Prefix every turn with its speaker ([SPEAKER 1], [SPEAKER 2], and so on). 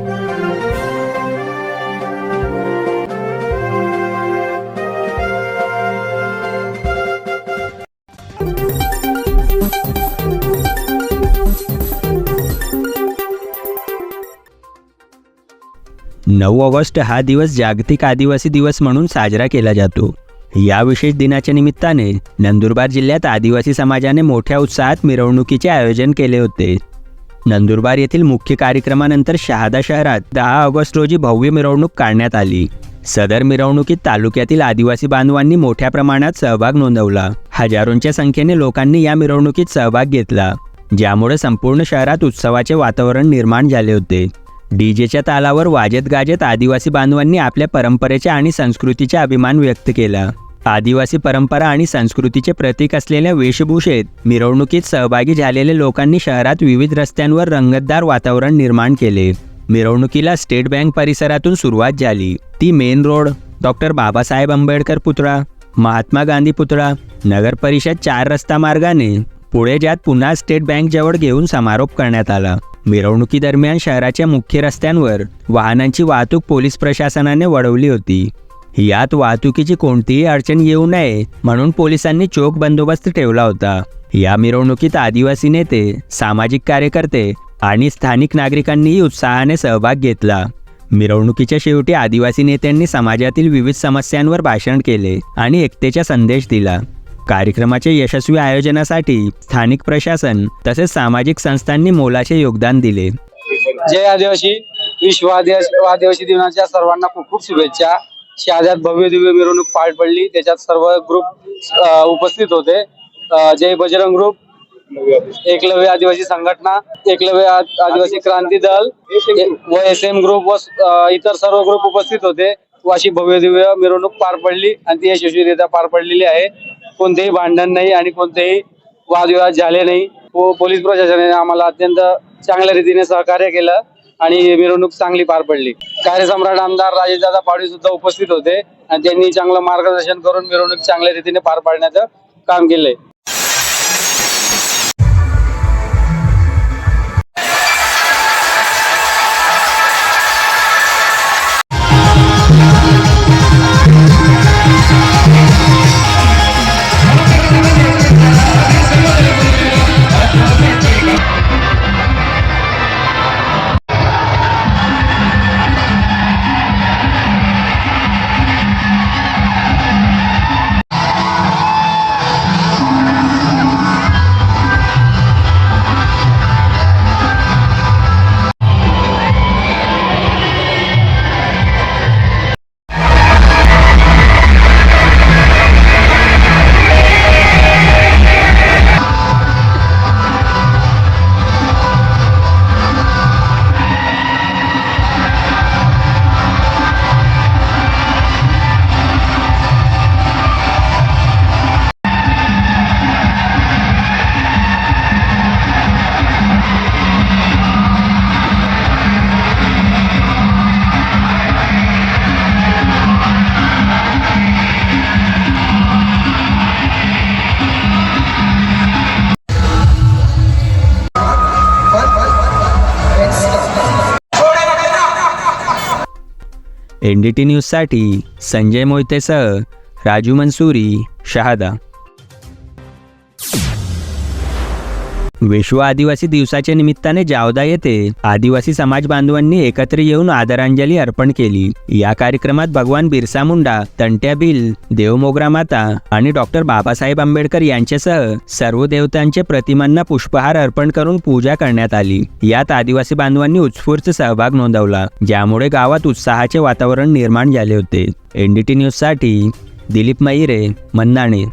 [SPEAKER 1] नऊ ऑगस्ट हा दिवस जागतिक आदिवासी दिवस म्हणून साजरा केला जातो. या विशेष दिनाच्या निमित्ताने नंदुरबार जिल्ह्यात आदिवासी समाजाने मोठ्या उत्साहात मिरवणुकीचे आयोजन केले होते. नंदुरबार येथील मुख्य कार्यक्रमानंतर शहादा शहरात दहा ऑगस्ट रोजी भव्य मिरवणूक काढण्यात आली. सदर मिरवणुकीत तालुक्यातील आदिवासी बांधवांनी मोठ्या प्रमाणात सहभाग नोंदवला. हजारोंच्या संख्येने लोकांनी या मिरवणुकीत सहभाग घेतला ज्यामुळे संपूर्ण शहरात उत्सवाचे वातावरण निर्माण झाले होते. डीजेच्या तालावर वाजत गाजत आदिवासी बांधवांनी आपल्या परंपरेच्या आणि संस्कृतीचा अभिमान व्यक्त केला. आदिवासी परंपरा आणि संस्कृतीचे प्रतीक असलेल्या वेशभूषेत मिरवणुकीत सहभागी झालेल्या लोकांनी शहरात विविध रस्त्यांवर रंगतदार वातावरण निर्माण केले. मिरवणुकीला स्टेट बँक परिसरातून सुरुवात झाली. ती main road doctor Babasaheb Ambedkar पुतळा महात्मा गांधी पुतळा नगर परिषद चार रस्ता मार्गाने पुढे ज्यात पुन्हा स्टेट बँक जवळ घेऊन समारोप करण्यात आला. मिरवणुकीदरम्यान शहराच्या मुख्य रस्त्यांवर वाहनांची वाहतूक पोलीस प्रशासनाने वळवली होती. यात वाहतुकीची कोणतीही अडचण येऊ नये म्हणून पोलिसांनी चोख बंदोबस्त ठेवला होता. या मिरवणुकीत आदिवासी नेते सामाजिक कार्यकर्ते आणि स्थानिक नागरिकांनीही उत्साहाने सहभाग घेतला. मिरवणुकीच्या शेवटी आदिवासी नेत्यांनी समाजातील विविध समस्यांवर भाषण केले आणि एकतेचा संदेश दिला. कार्यक्रमाच्या यशस्वी आयोजनासाठी स्थानिक प्रशासन तसेच सामाजिक संस्थांनी मोलाचे योगदान दिले.
[SPEAKER 2] जय आदिवासी विश्व आदिवासी आदिवासी दिनाच्या सर्वांना खूप खूप शुभेच्छा. शहाद्यात भव्य दिव्य मिरवणूक पार पडली. त्याच्यात सर्व ग्रुप उपस्थित होते. जय बजरंग ग्रुप एकलव्य आदिवासी संघटना एकलव्य आदिवासी क्रांती दल व एस एम ग्रुप व इतर सर्व ग्रुप उपस्थित होते. व अशी भव्य दिव्य मिरवणूक पार पडली आणि ती यशस्वीरित्या पार पडलेली आहे. कोणतेही भांडण नाही आणि कोणतेही वादविवाद झाले नाही. व पोलीस प्रशासनाने आम्हाला अत्यंत चांगल्या रीतीने सहकार्य केलं. आणि मिरवणूक चांगली पार पडली. कार्यसम्राट आमदार राजेदादा पाडवी सुद्धा उपस्थित होते आणि त्यांनी चांगलं मार्गदर्शन करून मिरवणूक चांगल्या रीतीने पार पाडण्याचं काम केलंय.
[SPEAKER 1] एन डी टी न्यूजसाठी संजय मोहितेसह राजू मंसुरी शहादा. विश्व आदिवासी दिवसाच्या निमित्ताने जावदा येथे आदिवासी समाज बांधवांनी एकत्र येऊन आदरांजली अर्पण केली. या कार्यक्रमात भगवान बिरसा मुंडा तंट्या बिल देवमोगरा माता आणि डॉक्टर बाबासाहेब आंबेडकर यांच्यासह सर्व देवतांच्या प्रतिमांना पुष्पहार अर्पण करून पूजा करण्यात आली. यात आदिवासी बांधवांनी उत्स्फूर्त सहभाग नोंदवला ज्यामुळे गावात उत्साहाचे वातावरण निर्माण झाले होते. एनडीटी न्यूजसाठी दिलीप मैरे मन्नाणे.